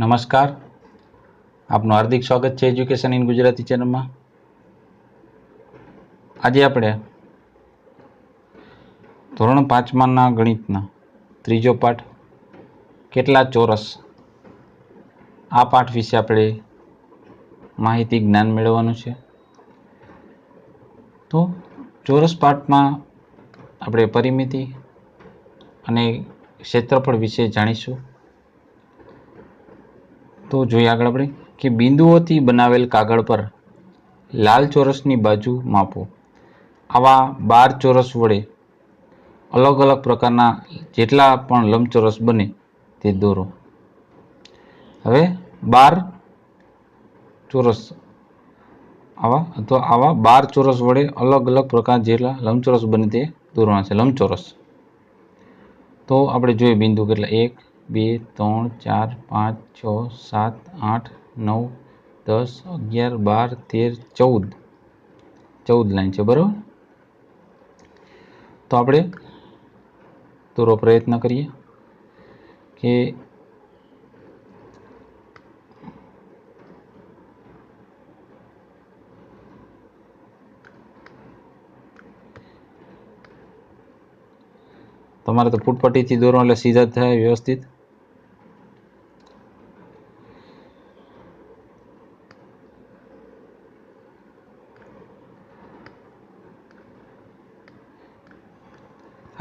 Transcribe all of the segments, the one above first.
નમસ્કાર. આપનું હાર્દિક સ્વાગત છે એજ્યુકેશન ઇન ગુજરાતી ચેનલમાં. આજે આપણે ધોરણ પાંચમાના ગણિતના ત્રીજો પાઠ, કેટલા ચોરસ? આ પાઠ વિશે આપણે માહિતી જ્ઞાન મેળવવાનું છે. તો ચોરસ પાઠમાં આપણે પરિમિતિ અને ક્ષેત્રફળ વિશે જાણીશું. તો જોઈએ આગળ આપણે કે બિંદુઓથી બનાવેલ કાગળ પર લાલ ચોરસની બાજુ માપો. આવા બાર ચોરસ વડે અલગ અલગ પ્રકારના જેટલા પણ લંબચોરસ બને તે દોરો. હવે બાર ચોરસ આવા અથવા આવા બાર ચોરસ વડે અલગ અલગ પ્રકાર જેટલા લંબચોરસ બને તે દોરવાના છે. લંબચોરસ. તો આપણે જોઈએ બિંદુ કેટલા? એક બે, ત્રણ, ચાર, પાંચ, છ, સાત, આઠ, નવ, દસ, અગિયાર, બાર, તેર, ચૌદ. ચૌદ લાઈન છે, બરાબર? તો આપણે દોરો પ્રયત્ન કરીએ કે તમારે તો ફૂટપટ્ટીથી દોરો એટલે સીધા જ થાય, વ્યવસ્થિત.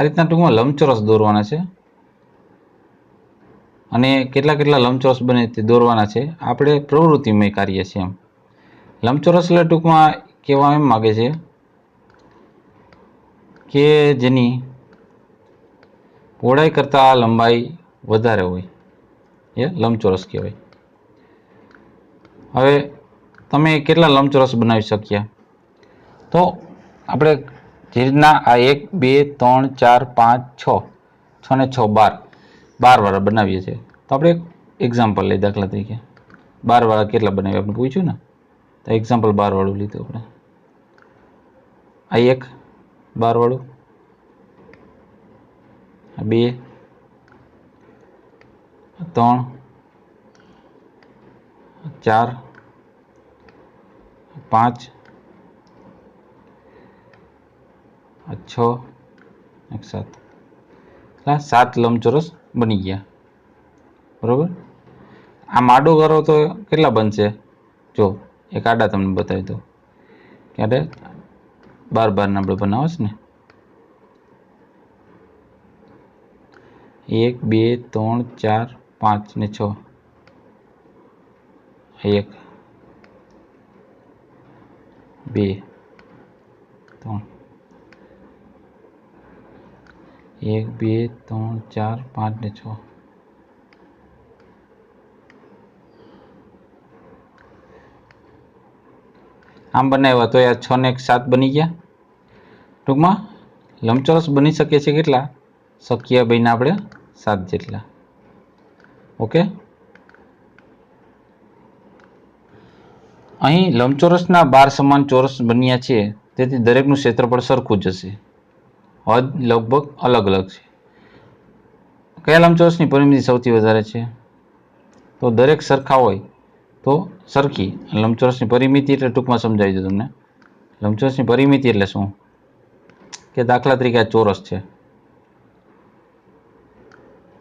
આ રીતના ટૂંકમાં લંબચોરસ દોરવાના છે. અને કેટલા કેટલા લંબચોરસ બને તે દોરવાના છે. આપણે પ્રવૃત્તિમય કાર્ય છે એમ. લંબચોરસ એટલે ટૂંકમાં કહેવા એમ માગે છે કે જેની પહોળાઈ કરતાં લંબાઈ વધારે હોય. એ લંબચોરસ કહેવાય. હવે તમે કેટલા લંબચોરસ બનાવી શક્યા? તો આપણે જે રીતના આ એક, બે, ત્રણ, ચાર, પાંચ, છ છ ને છ, બાર. બાર વાળા બનાવીએ છીએ. તો આપણે એક્ઝામ્પલ લઈ દાખલા તરીકે. બાર વાળા કેટલા બનાવ્યા? આપણે પૂછ્યું ને? તો એક્ઝામ્પલ બારવાળું લીધું આપણે. આ એક બારવાળું આ બે ત્રણ ચાર પાંચ આ છ, એક સાત. એટલે સાત લંબચોરસ બની ગયા. બરોબર? આ માડો કરો તો કેટલા બનશે? જો, એક આડા તમને બતાવી દો ક્યારે? બાર બારના આપણે બનાવો છે ને? એક, બે, ત્રણ, ચાર, પાંચ ને છ. એક. બે. ત્રણ. એક, બે, ત્રણ, ચાર, પાંચ ને છ. આમ બનાવ્યા તો યાર છ ને એક સાત બની ગયા. ટૂંકમાં લંબચોરસ બની શકે છે કેટલા? શક્ય બન્યા આપણે સાત જેટલા. ઓકે? અહીં લંબચોરસના બાર સમાન ચોરસ બન્યા છે, તેથી દરેકનું ક્ષેત્રફળ સરખું જ હશે. હદ લગભગ અલગ અલગ છે. કયા લંબચોરસની પરિમિતિ સૌથી વધારે છે? તો દરેક સરખા હોય તો સરખી. લંબચોરસની પરિમિતિ એટલે ટૂંકમાં સમજાવી દઉં તમને. લંબચોરસની પરિમિતિ એટલે શું? કે દાખલા તરીકે આ ચોરસ છે.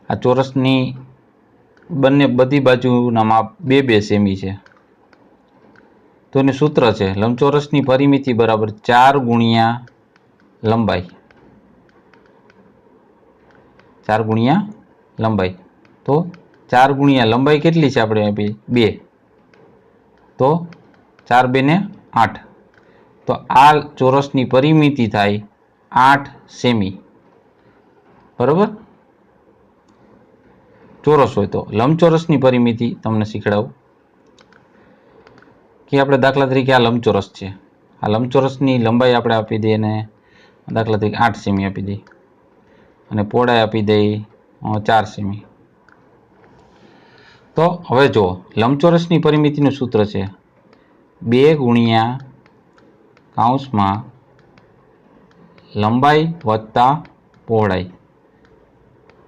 આ ચોરસની બંને બધી બાજુના માપ બે બે સેમી છે. તો એનું સૂત્ર છે, લંબચોરસની પરિમિતિ બરાબર ચાર ગુણ્યા લંબાઈ. ચાર ગુણ્યા લંબાઈ. તો ચાર ગુણ્યા લંબાઈ કેટલી છે આપણે આપી બે? તો ચાર બે ને આઠ. તો આ ચોરસની પરિમિતિ થાય આઠ સેમી. બરાબર? ચોરસ હોય તો લંબચોરસની પરિમિતિ તમને શીખડાવું. કે આપણે દાખલા તરીકે આ લંબચોરસ છે. આ લંબચોરસની લંબાઈ આપણે આપી દઈએ અને દાખલા તરીકે આઠ સેમી આપી દઈએ. અને પહોળાઈ આપી દઈ ચાર સેમી. તો હવે જુઓ, લંબચોરસની પરિમિતિનું સૂત્ર છે બે ગુણ્યા કાઉન્સમાં લંબાઈ વત્તા પહોળાઈ.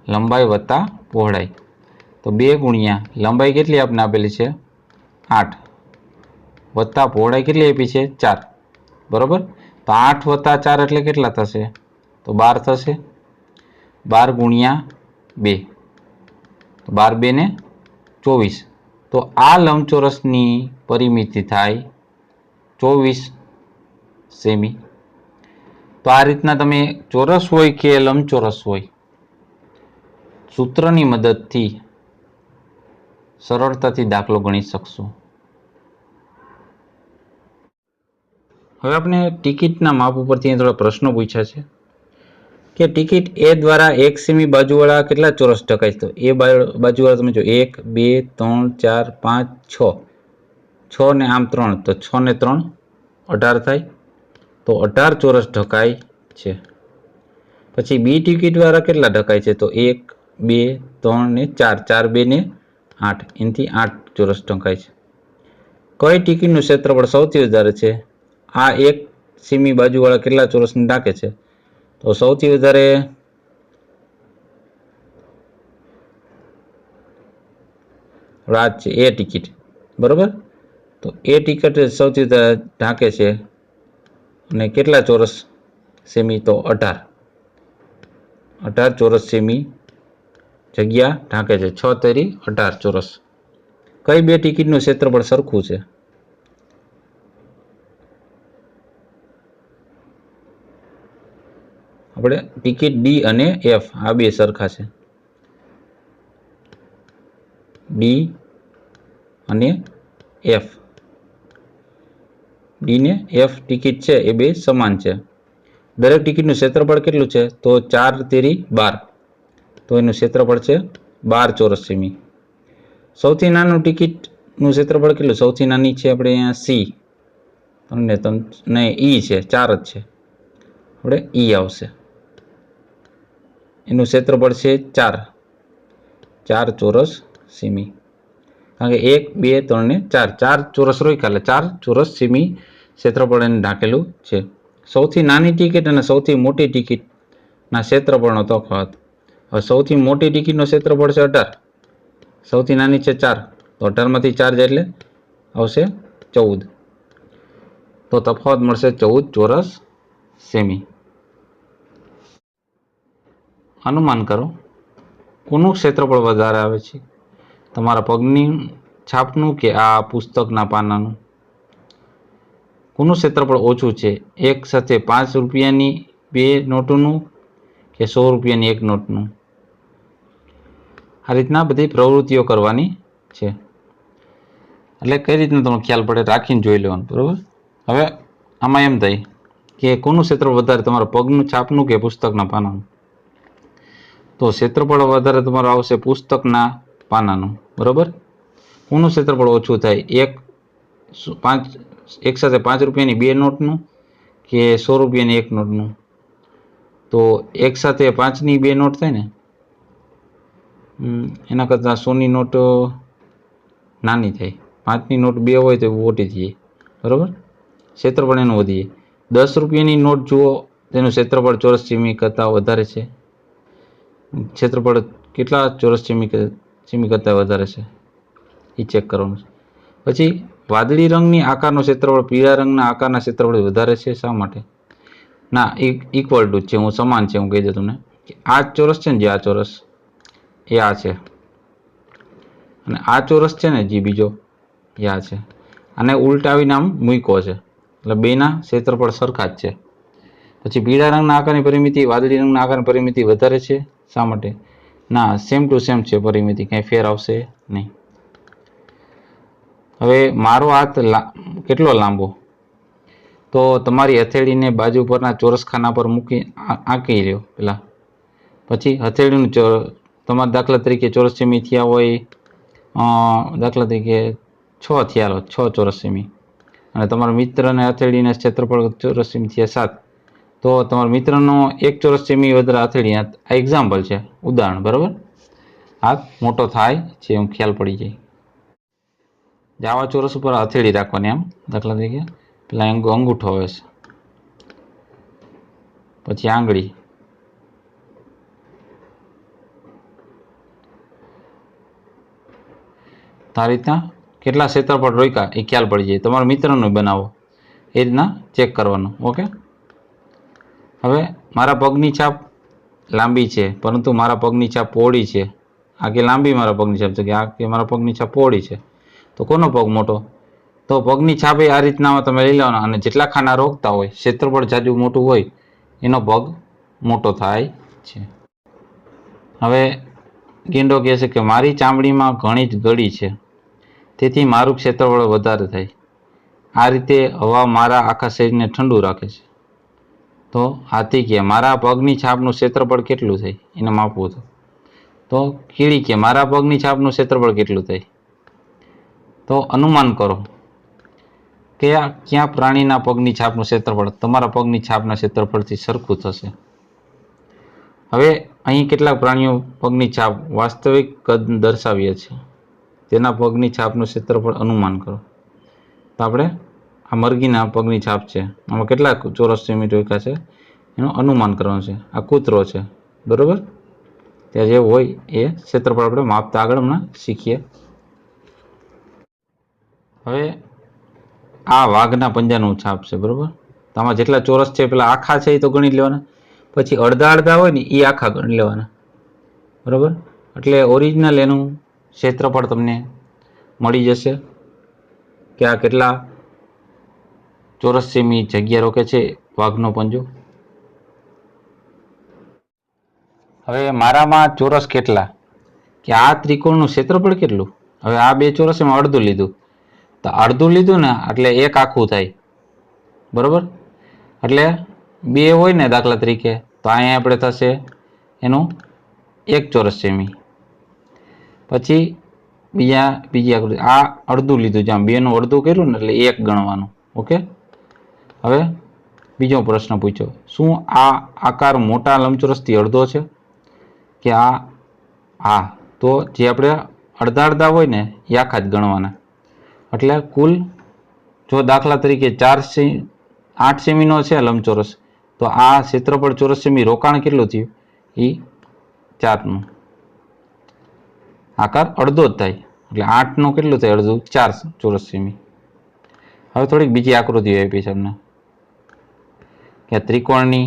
લંબાઈ વત્તા પહોળાઈ. તો બે ગુણ્યા, લંબાઈ કેટલી આપને આપેલી છે? આઠ. વત્તા પહોળાઈ કેટલી આપી છે? ચાર. બરાબર? તો આઠ વત્તા ચાર એટલે કેટલા થશે? તો બાર થશે. બાર ગુણ્યા બે. બાર બે ને ચોવીસ. તો આ લંબચોરસની પરિમિતિ થાય ચોવીસ સેમી. તો આ રીતના તમે ચોરસ હોય કે લંબચોરસ હોય, સૂત્રની મદદથી સરળતાથી દાખલો ગણી શકશો. હવે આપણે ટિકિટના માપ ઉપરથી થોડા પ્રશ્નો પૂછ્યા છે. કે ટિકિટ એ દ્વારા એક સેમી બાજુવાળા કેટલા ચોરસ ઢકાય તો એ બાજુવાળા તમે જો, એક, બે, ત્રણ, ચાર, પાંચ, છ. છ ને આમ ત્રણ. તો છ ને ત્રણ અઢાર થાય. તો અઢાર ચોરસ ઢકાય છે. પછી બી ટિકિટ વાળા કેટલા ઢકાય છે? તો એક, બે, ત્રણ ને ચાર. ચાર, બે ને આઠ. એનાથી આઠ ચોરસ ઢંકાય છે. કઈ ટિકિટનું ક્ષેત્રફળ સૌથી વધારે છે? આ એક સીમી બાજુવાળા કેટલા ચોરસને ઢાંકે છે? તો સૌથી વધારે રાત છે, એ ટિકિટ. બરોબર? તો એ ટિકિટ સૌથી વધારે ઢાંકે છે અને કેટલા ચોરસ સેમી? તો અઢાર. અઢાર ચોરસ સેમી જગ્યા ઢાંકે છે. છ તેરી અઢાર ચોરસ. કઈ બે ટિકિટનું ક્ષેત્રફળ સરખું છે? આપણે ટિકિટ ડી અને એફ, આ બે સરખા છે. ડી અને એફ. ડી ને એફ ટિકિટ છે, એ બે સમાન છે. દરેક ટિકિટનું ક્ષેત્રફળ કેટલું છે? તો ચાર તેરી બાર. તો એનું ક્ષેત્રફળ છે બાર ચોરસ સેમી સૌથી નાનું ટિકિટનું ક્ષેત્રફળ કેટલું? સૌથી નાની છે આપણે અહીંયા સી. તમને તમ નહીં ઈ છે, ચાર જ છે. આપણે ઈ આવશે. એનું ક્ષેત્રફળ છે ચાર. ચાર ચોરસ સેમી. કારણ કે એક, બે, ત્રણ ને ચાર. ચાર ચોરસ રોક્યા એટલે ચાર ચોરસ સેમી ક્ષેત્રફળ એને ઢાંકેલું છે. સૌથી નાની ટિકિટ અને સૌથી મોટી ટિકિટના ક્ષેત્રફળનો તફાવત. હવે સૌથી મોટી ટિકિટનો ક્ષેત્રફળ છે અઢાર. સૌથી નાની છે ચાર. તો અઢારમાંથી ચાર જાય એટલે આવશે ચૌદ. તો તફાવત મળશે ચૌદ ચોરસ સેમી. અનુમાન કરો, કોનું ક્ષેત્રફળ વધારે આવે છે? તમારા પગની છાપનું કે આ પુસ્તકના પાનાનું? કોનું ક્ષેત્રફળ ઓછું છે? એક સાથે પાંચ રૂપિયાની બે નોટોનું કે સો રૂપિયાની એક નોટનું? આ રીતના બધી પ્રવૃત્તિઓ કરવાની છે. એટલે કઈ રીતના તમને ખ્યાલ પડે રાખીને જોઈ લેવાનું, બરાબર? હવે આમાં એમ થાય કે કોનું ક્ષેત્ર વધારે, તમારા પગનું છાપનું કે પુસ્તકના પાનાનું? તો ક્ષેત્રફળ વધારે તમારું આવશે પુસ્તકના પાનાનું. બરાબર? કોનું ક્ષેત્રફળ ઓછું થાય? એક પાંચ, એક સાથે પાંચ રૂપિયાની બે નોટનું કે સો રૂપિયાની એક નોટનું? તો એક સાથે પાંચની બે નોટ થાય ને? એના કરતાં સોની નોટ નાની થાય. પાંચની નોટ બે હોય તો મોટી થઈએ બરાબર? ક્ષેત્રફળ એનું વધીએ. દસ રૂપિયાની નોટ જુઓ, તેનું ક્ષેત્રફળ ચોરસ સીમી કરતાં વધારે છે. ક્ષેત્રફળ કેટલા ચોરસ ચીમી કર- કરતાં વધારે છે? એ ચેક કરવાનું છે. પછી વાદળી રંગની આકારનો ક્ષેત્રફળ પીળા રંગના આકારના ક્ષેત્રફળ વધારે છે શા માટે? ના ઇક્વલ ટુ છે, હું સમાન છે, હું કહી દઉં તમને કે આ ચોરસ છે ને જે આ ચોરસ, એ આ છે. અને આ ચોરસ છે ને જે બીજો, એ આ છે. અને ઉલટાવીને આમ મૂક્યો છે. એટલે બેના ક્ષેત્રફળ સરખા જ છે. પછી પીળા રંગના આકારની પરિમિતિ, વાદળી રંગના આકારની પરિમિતિ વધારે છે. શા માટે? ના સેમ ટુ સેમ છે પરિમિતિ, કંઈ ફેર આવશે નહીં. હવે મારો હાથ કેટલો લાંબો? તો તમારી હથેળીને બાજુ પરના ચોરસ ખાના પર મૂકી આંકી લ્યો પેલા. પછી હથેળીનું ચોર તમારા દાખલા તરીકે ચોરસ સેમી થયા હોય દાખલા તરીકે છ થયા છ ચોરસ સેમી. અને તમારા મિત્રને હથેળીને ક્ષેત્રફળ ચોરસ સેમી થયા સાત. તો તમારા મિત્રનો એક ચોરસ સેમી વધારે હથેળી આ એક્ઝામ્પલ છે, ઉદાહરણ, બરાબર? હાથ મોટો થાય છે એમ ખ્યાલ પડી જાય. જાવા ચોરસ ઉપર હથેળી રાખવાની આમ, દાખલા તરીકે. પેલા અંગુ અંગૂઠો આવે છે. પછી આંગળી. આ રીતના કેટલા ક્ષેત્રફળ રોક્યા એ ખ્યાલ પડી જાય. તમારા મિત્રનું બનાવો. એ રીતના ચેક કરવાનું ઓકે હવે મારા પગની છાપ લાંબી છે, પરંતુ મારા પગની છાપ પહોળી છે. આ કે લાંબી મારા પગની છાપ છે કે આ કે મારા પગની છાપ પહોળી છે? તો કોનો પગ મોટો? તો પગની છાપ એ આ રીતના તમે લઈ લેવાના અને જેટલા ખાના રોકતા હોય ક્ષેત્રફળ જાજુ મોટું હોય, એનો પગ મોટો થાય છે. હવે ગેંડો કહે છે કે મારી ચામડીમાં ઘણી જ ગળી છે, તેથી મારું ક્ષેત્રફળ વધારે થાય. આ રીતે હવા મારા આખા શરીરને ઠંડુ રાખે છે. તો હાથી કે મારા પગની છાપનું ક્ષેત્રફળ કેટલું થાય? એને માપવું તો તો કીડી કે મારા પગની છાપનું ક્ષેત્રફળ કેટલું થાય? તો અનુમાન કરો કયા ક્યાં પ્રાણીના પગની છાપનું ક્ષેત્રફળ, તમારા પગની છાપના ક્ષેત્રફળથી સરખું થશે. હવે અહીં કેટલાક પ્રાણીઓ પગની છાપ વાસ્તવિક કદ દર્શાવીએ છીએ. તેના પગની છાપનું ક્ષેત્રફળ અનુમાન કરો. તો આપણે આ મરઘીના પગની છાપ છે. આમાં કેટલા ચોરસ સેમી રોક્યા છે? એનું અનુમાન કરવાનું છે. આ કૂતરો છે. બરોબર? ત્યાં જે હોય એ ક્ષેત્રફળ આપણે માપતા આગળ હમણાં શીખીએ. હવે આ વાઘના પંજાનું છાપ છે, બરાબર? આમાં જેટલા ચોરસ છે, પેલા આખા છે એ તો ગણી લેવાના. પછી અડધા અડધા હોય ને એ આખા ગણી લેવાના. બરાબર? એટલે ઓરિજિનલ એનું ક્ષેત્રફળ તમને મળી જશે કે આ કેટલા ચોરસ સેમી જગ્યા રોકે છે વાઘનો પંજો? હવે મારામાં ચોરસ કેટલા? કે આ ત્રિકોણનું ક્ષેત્રફળ કેટલું? હવે આ બે ચોરસ એમાં અડધું લીધું. તો અડધું લીધું ને એટલે એક આખું થાય. બરાબર? એટલે બે હોય ને દાખલા તરીકે, તો અહીંયા આપણે થશે એનું એક ચોરસ સેમી પછી બીજા, બીજી આ અડધું લીધું જ્યાં બેનું અડધું કર્યું ને એટલે એક ગણવાનું. ઓકે? હવે બીજો પ્રશ્ન પૂછ્યો શું આ આકાર મોટા લંબચોરસથી અડધો છે? કે આ હા તો જે આપણે અડધા અડધા હોય ને, એ આખા જ ગણવાના. એટલે કુલ જો દાખલા તરીકે ચાર સે, આઠ સેમીનો છે લંબચોરસ, તો આ ક્ષેત્રફળ ચોરસ સેમી રોકાણ કેટલું થયું? એ ચારનું. આકાર અડધો જ થાય. એટલે આઠનું કેટલું થાય? અડધું, ચાર ચોરસ સેમી. હવે થોડીક બીજી આકૃતિ આપી છે અમને કે ત્રિકોણની